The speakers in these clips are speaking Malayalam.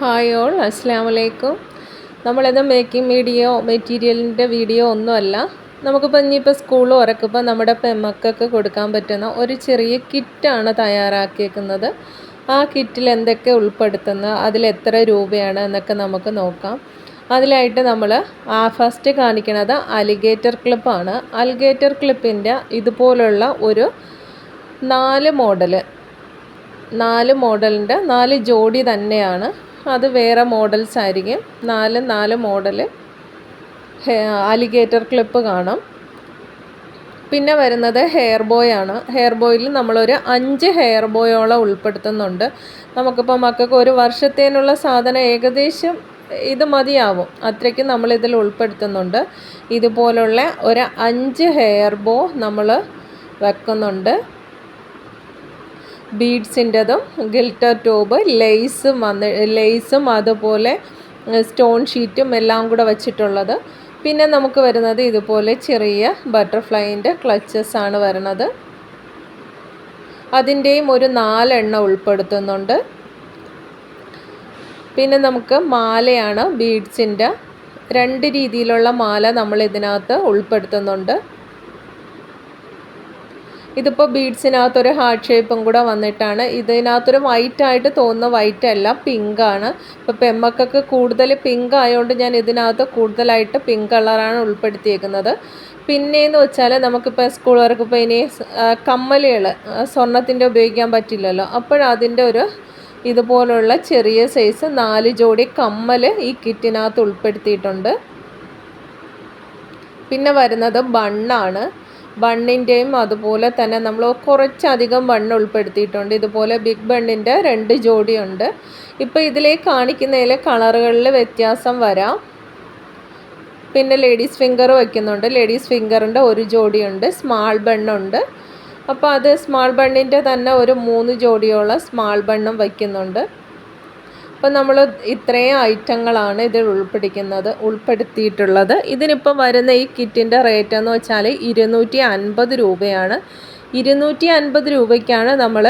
ഹായ് ഓൾ അസ്സാം വലൈക്കും നമ്മളിത് മേക്കിംഗ് മീഡിയോ മെറ്റീരിയലിന്റെ വീഡിയോ ഒന്നുമല്ല. നമുക്കിപ്പോൾ ഇനിയിപ്പോൾ സ്കൂൾ ഉറക്കുമ്പോൾ നമ്മുടെ പെമ്മക്കൊക്കെ കൊടുക്കാൻ പറ്റുന്ന ഒരു ചെറിയ കിറ്റാണ് തയ്യാറാക്കിയേക്കുന്നത്. ആ കിറ്റിൽ എന്തൊക്കെ ഉൾപ്പെടുത്തുന്ന അതിൽ എത്ര രൂപയാണ് എന്നൊക്കെ നമുക്ക് നോക്കാം. അതിലായിട്ട് നമ്മൾ ആ ഫസ്റ്റ് കാണിക്കുന്നത് അലിഗേറ്റർ ക്ലിപ്പാണ് അലിഗേറ്റർ ക്ലിപ്പിന്റെ ഇതുപോലുള്ള ഒരു നാല് മോഡൽ നാല് മോഡലിന്റെ നാല് ജോഡി തന്നെയാണ് അത് വേറെ മോഡൽസ് ആയിരിക്കും. നാല് നാല് മോഡൽ. അലിഗേറ്റർ ക്ലിപ്പ് കാണാം. പിന്നെ വരുന്നത് ഹെയർ ബോയ് ആണ്. ഹെയർ ബോയിൽ നമ്മളൊരു അഞ്ച് ഹെയർ ബോയോളം ഉൾപ്പെടുത്തുന്നുണ്ട്. നമുക്കിപ്പോൾ മക്കൾക്ക് ഒരു വർഷത്തേനുള്ള സാധനം ഏകദേശം ഇത് മതിയാവും. അത്രയ്ക്ക് നമ്മളിതിൽ ഉൾപ്പെടുത്തുന്നുണ്ട്. ഇതുപോലുള്ള ഒരു അഞ്ച് ഹെയർ ബോ നമ്മൾ വെക്കുന്നുണ്ട്. ബീഡ്സിന്റെതും ഗിൽട്ടർ ടോബ് ലെയ്സും വന്ന് ലെയ്സും അതുപോലെ സ്റ്റോൺ ഷീറ്റും എല്ലാം കൂടെ വച്ചിട്ടുള്ളത്. പിന്നെ നമുക്ക് വരുന്നത് ഇതുപോലെ ചെറിയ ബട്ടർഫ്ലൈന്റെ ക്ലച്ചസ് ആണ് വരുന്നത്. അതിന്റെയും ഒരു നാലെണ്ണം ഉൾപ്പെടുത്തുന്നുണ്ട്. പിന്നെ നമുക്ക് മാലയാണ് ബീഡ്സിന്റെ. രണ്ട് രീതിയിലുള്ള മാല നമ്മൾ ഇതിനകത്ത് ഉൾപ്പെടുത്തുന്നുണ്ട്. ഇതിപ്പോൾ ബീഡ്സിനകത്തൊരു ഹാർട്ട് ഷേപ്പും കൂടെ വന്നിട്ടാണ്. ഇതിനകത്തൊരു വൈറ്റ് ആയിട്ട് തോന്നുന്ന വൈറ്റ് അല്ല പിങ്കാണ് ഇപ്പോൾ പെമ്മക്കൊക്കെ കൂടുതൽ പിങ്ക് ആയതുകൊണ്ട് ഞാൻ ഇതിനകത്ത് കൂടുതലായിട്ട് പിങ്ക് കളറാണ് ഉൾപ്പെടുത്തിയേക്കുന്നത്. പിന്നെയെന്ന് വെച്ചാൽ നമുക്കിപ്പോൾ സ്കൂൾ വർക്ക് ഇപ്പോൾ ഇനി കമ്മലുകൾ സ്വർണത്തിന്റെ ഉപയോഗിക്കാൻ പറ്റില്ലല്ലോ. അപ്പോഴതിന്റെ ഒരു ഇതുപോലുള്ള ചെറിയ സൈസ് നാല് ജോഡി കമ്മൽ ഈ കിറ്റിനകത്ത് ഉൾപ്പെടുത്തിയിട്ടുണ്ട്. പിന്നെ വരുന്നത് ബണ്ണാണ്. ബണ്ണിന്റെയും അതുപോലെ തന്നെ നമ്മൾ കുറച്ചധികം ബണ്ണ് ഉൾപ്പെടുത്തിയിട്ടുണ്ട്. ഇതുപോലെ ബിഗ് ബണ്ണിന്റെ രണ്ട് ജോഡിയുണ്ട്. ഇപ്പോൾ ഇതിലേക്ക് കാണിക്കുന്നതിൽ കളറുകളിൽ വ്യത്യാസം വരാം. പിന്നെ ലേഡീസ് ഫിംഗർ വയ്ക്കുന്നുണ്ട്. ലേഡീസ് ഫിംഗറിന്റെ ഒരു ജോഡിയുണ്ട്. സ്മാൾ ബണ്ണുണ്ട്. അപ്പോൾ അത് സ്മാൾ ബണ്ണിന്റെ തന്നെ ഒരു മൂന്ന് ജോഡിയോളം സ്മാൾ ബണ്ണും വയ്ക്കുന്നുണ്ട്. അപ്പം നമ്മൾ ഇത്രയും ഐറ്റങ്ങളാണ് ഇതിൽ ഉൾപ്പെടുത്തിക്കുന്നത് ഉൾപ്പെടുത്തിയിട്ടുള്ളത്. ഇതിനിപ്പം വരുന്ന ഈ കിറ്റിന്റെ റേറ്റ് എന്ന് വെച്ചാൽ ഇരുന്നൂറ്റി അൻപത് രൂപയാണ്. ഇരുന്നൂറ്റി അൻപത് രൂപയ്ക്കാണ് നമ്മൾ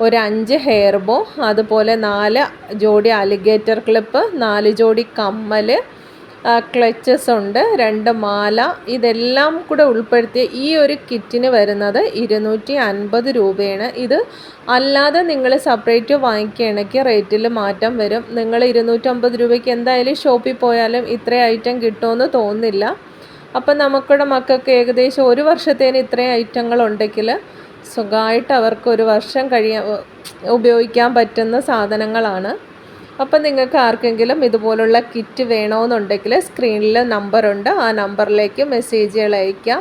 ഒരു അഞ്ച് ഹെയർ ബോ അതുപോലെ നാല് ജോഡി അലിഗേറ്റർ ക്ലിപ്പ് നാല് ജോഡി കമ്മൽ ക്ലച്ചസ് ഉണ്ട്. രണ്ട് മാല. ഇതെല്ലാം കൂടെ ഉൾപ്പെടുത്തിയ ഈ ഒരു കിറ്റിന് വരുന്നത് ഇരുന്നൂറ്റി അൻപത് രൂപയാണ്. ഇത് അല്ലാതെ നിങ്ങൾ സെപ്പറേറ്റ് വാങ്ങിക്കുകയാണെങ്കിൽ റേറ്റിൽ മാറ്റം വരും. നിങ്ങൾ ഇരുന്നൂറ്റമ്പത് രൂപയ്ക്ക് എന്തായാലും ഷോപ്പിൽ പോയാലും ഇത്രയും ഐറ്റം കിട്ടുമെന്ന് തോന്നുന്നില്ല. അപ്പം നമുക്കിവിടെ മക്കൾക്ക് ഏകദേശം ഒരു വർഷത്തേന് ഇത്രയും ഐറ്റങ്ങൾ ഉണ്ടെങ്കിൽ സുഖമായിട്ട് അവർക്ക് ഒരു വർഷം കഴിയാൻ ഉപയോഗിക്കാൻ പറ്റുന്ന സാധനങ്ങളാണ്. അപ്പം നിങ്ങൾക്ക് ആർക്കെങ്കിലും ഇതുപോലുള്ള കിറ്റ് വേണമെന്നുണ്ടെങ്കിൽ സ്ക്രീനിൽ നമ്പറുണ്ട്. ആ നമ്പറിലേക്ക് മെസ്സേജുകൾ അയയ്ക്കുക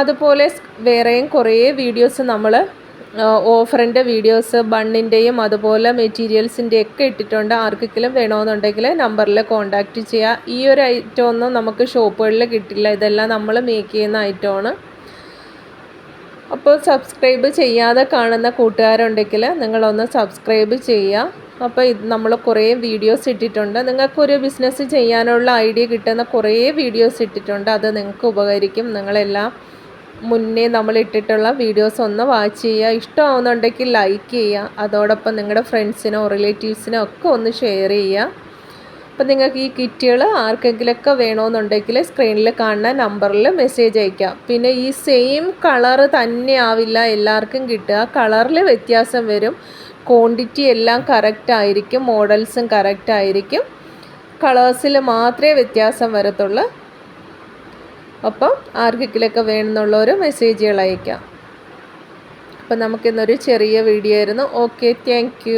അതുപോലെ വേറെയും കുറേ വീഡിയോസ് നമ്മൾ ഓഫറിന്റെ വീഡിയോസ് ബണ്ണിന്റെയും അതുപോലെ മെറ്റീരിയൽസിന്റെ ഒക്കെ ഇട്ടിട്ടുണ്ട്. ആർക്കെങ്കിലും വേണമെന്നുണ്ടെങ്കിൽ നമ്പറിൽ കോൺടാക്റ്റ് ചെയ്യുക ഈ ഒരു ഐറ്റം ഒന്നും നമുക്ക് ഷോപ്പുകളിൽ കിട്ടില്ല. ഇതെല്ലാം നമ്മൾ മേക്ക് ചെയ്യുന്ന ഐറ്റമാണ്. അപ്പോൾ സബ്സ്ക്രൈബ് ചെയ്യാതെ കാണുന്ന കൂട്ടുകാരുണ്ടെങ്കിൽ നിങ്ങളൊന്ന് സബ്സ്ക്രൈബ് ചെയ്യുക. അപ്പോൾ ഇത് നമ്മൾ കുറേ വീഡിയോസ് ഇട്ടിട്ടുണ്ട്. നിങ്ങൾക്കൊരു ബിസിനസ് ചെയ്യാനുള്ള ഐഡിയ കിട്ടുന്ന കുറേ വീഡിയോസ് ഇട്ടിട്ടുണ്ട്. അത് നിങ്ങൾക്ക് ഉപകരിക്കും. നിങ്ങളെല്ലാം മുന്നേ നമ്മൾ ഇട്ടിട്ടുള്ള വീഡിയോസ് ഒന്ന് വാച്ച് ചെയ്യുക. ഇഷ്ടമാവുന്നുണ്ടെങ്കിൽ ലൈക്ക് ചെയ്യുക. അതോടൊപ്പം നിങ്ങളുടെ ഫ്രണ്ട്സിനോ റിലേറ്റീവ്സിനോ ഒക്കെ ഒന്ന് ഷെയർ ചെയ്യുക. അപ്പം നിങ്ങൾക്ക് ഈ കിറ്റുകൾ ആർക്കെങ്കിലുമൊക്കെ വേണമെന്നുണ്ടെങ്കിൽ സ്ക്രീനിൽ കാണുന്ന നമ്പറിൽ മെസ്സേജ് അയക്കാം പിന്നെ ഈ സെയിം കളർ തന്നെ ആവില്ല എല്ലാവർക്കും കിട്ടുക. കളറിൽ വ്യത്യാസം വരും. ക്വാണ്ടിറ്റി എല്ലാം കറക്റ്റ് ആയിരിക്കും മോഡൽസും കറക്റ്റ് ആയിരിക്കും. കളേഴ്സിൽ മാത്രമേ വ്യത്യാസം വരത്തുള്ളൂ. അപ്പം ആർക്കെങ്കിലൊക്കെ വേണമെന്നുള്ളവർ മെസ്സേജുകൾ അയക്കാം. അപ്പം നമുക്കിന്നൊരു ചെറിയ വീഡിയോ ആയിരുന്നു. Okay thank